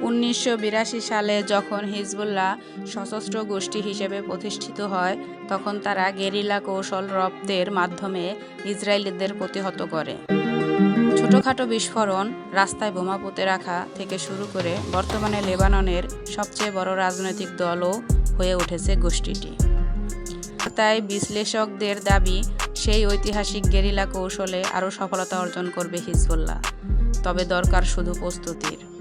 উনিশশো বিরাশি সালে যখন হিজবুল্লাহ সশস্ত্র গোষ্ঠী হিসেবে প্রতিষ্ঠিত হয়, তখন তারা গেরিলা কৌশল রপ্তের মাধ্যমে ইসরায়েলিদের প্রতিহত করে। ছোটোখাটো বিস্ফোরণ রাস্তায় বোমা পুঁতে রাখা থেকে শুরু করে বর্তমানে লেবাননের সবচেয়ে বড় রাজনৈতিক দলও হয়ে উঠেছে গোষ্ঠীটি। তাই বিশ্লেষকদের দাবি, সেই ঐতিহাসিক গেরিলা কৌশলে আরও সফলতা অর্জন করবে হিজবুল্লাহ। তবে দরকার শুধু প্রস্তুতির।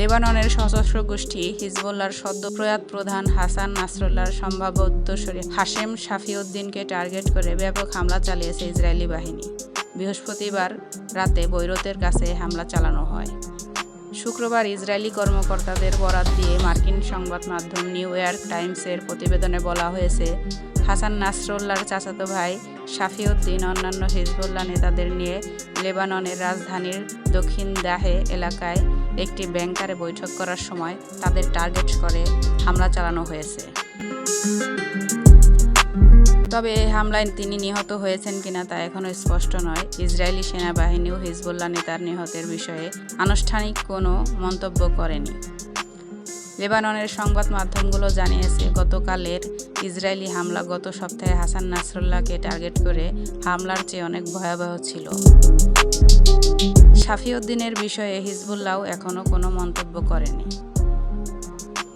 লেবাননের সশস্ত্র গোষ্ঠী হিজবুল্লাহর সদ্য প্রয়াত প্রধান হাসান নাসরুল্লাহর সম্ভাব্য উত্তরসূরি হাশেম শাফিউদ্দিনকে টার্গেট করে ব্যাপক হামলা চালিয়েছে ইসরায়েলি বাহিনী। বৃহস্পতিবার রাতে বৈরতের কাছে হামলা চালানো হয়। শুক্রবার ইসরায়েলি কর্মকর্তাদের বরাত দিয়ে মার্কিন সংবাদ মাধ্যম নিউ ইয়র্ক টাইমসের প্রতিবেদনে বলা হয়েছে, হাসান নাসরুল্লাহর চাচাতো ভাই শাফিউদ্দিন অন্যান্য হিজবুল্লাহ নেতাদের নিয়ে লেবাননের রাজধানীর দক্ষিণ দাহে এলাকায় একটি ব্যাংকারে বৈঠক করার সময় তাদের টার্গেট করে হামলা চালানো হয়েছে। তবে এই হামলায় তিনি নিহত হয়েছেন কিনা তা এখনও স্পষ্ট নয়। ইসরায়েলি ও হিজবুল্লাহ নেতার নিহতের বিষয়ে আনুষ্ঠানিক কোনো মন্তব্য করেনি। লেবাননের সংবাদ মাধ্যমগুলো জানিয়েছে, গতকালের ইসরায়েলি হামলা গত সপ্তাহে হাসান নাসরুল্লাহকে টার্গেট করে হামলার চেয়ে অনেক ভয়াবহ ছিল। শাফিউদ্দিনের বিষয়ে হিজবুল্লাহও এখনও কোনো মন্তব্য করেনি।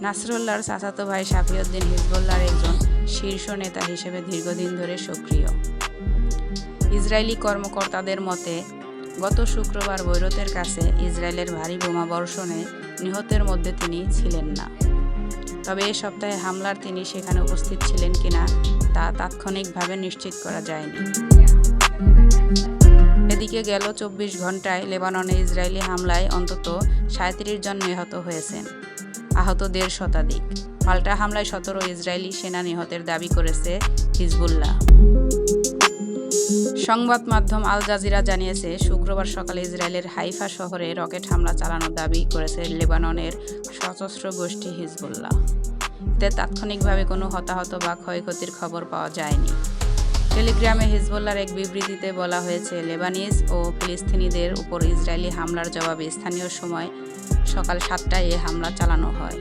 নাসরুল্লাহর চাচাতো ভাই শাফিউদ্দিন হিজবুল্লাহর একজন শীর্ষ নেতা হিসেবে দীর্ঘদিন ধরে সক্রিয়। ইসরায়েলি কর্মকর্তাদের মতে গত শুক্রবার বৈরতের কাছে ইসরায়েলের ভারী বোমা বর্ষণে নিহতের মধ্যে তিনি ছিলেন না। তবে এ সপ্তাহে হামলার তিনি সেখানে উপস্থিত ছিলেন কিনা তা তাৎক্ষণিকভাবে নিশ্চিত করা যায়নি। এদিকে গেল চব্বিশ ঘন্টায় লেবাননে ইসরায়েলি হামলায় অন্তত সাঁত্রিশ জন নিহত হয়েছেন, আহত দেড় শতাধিক। পাল্টা হামলায় সতেরো ইসরায়েলি সেনা নিহতের দাবি করেছে হিজবুল্লাহ। সংবাদ মাধ্যম আল জাজিরা জানিয়েছে, শুক্রবার সকালে ইসরায়েলের হাইফা শহরে রকেট হামলা চালানোর দাবি করেছে লেবাননের সশস্ত্র গোষ্ঠী হিজবুল্লাহ। এতে তাৎক্ষণিকভাবে কোনো হতাহত বা ক্ষয়ক্ষতির খবর পাওয়া যায়নি। টেলিগ্রামে হিজবুল্লাহর এক বিবৃতিতে বলা হয়েছে, লেবানিজ ও ফিলিস্তিনিদের উপর ইসরায়েলি হামলার জবাবে স্থানীয় সময় সকাল সাতটায় এ হামলা চালানো হয়।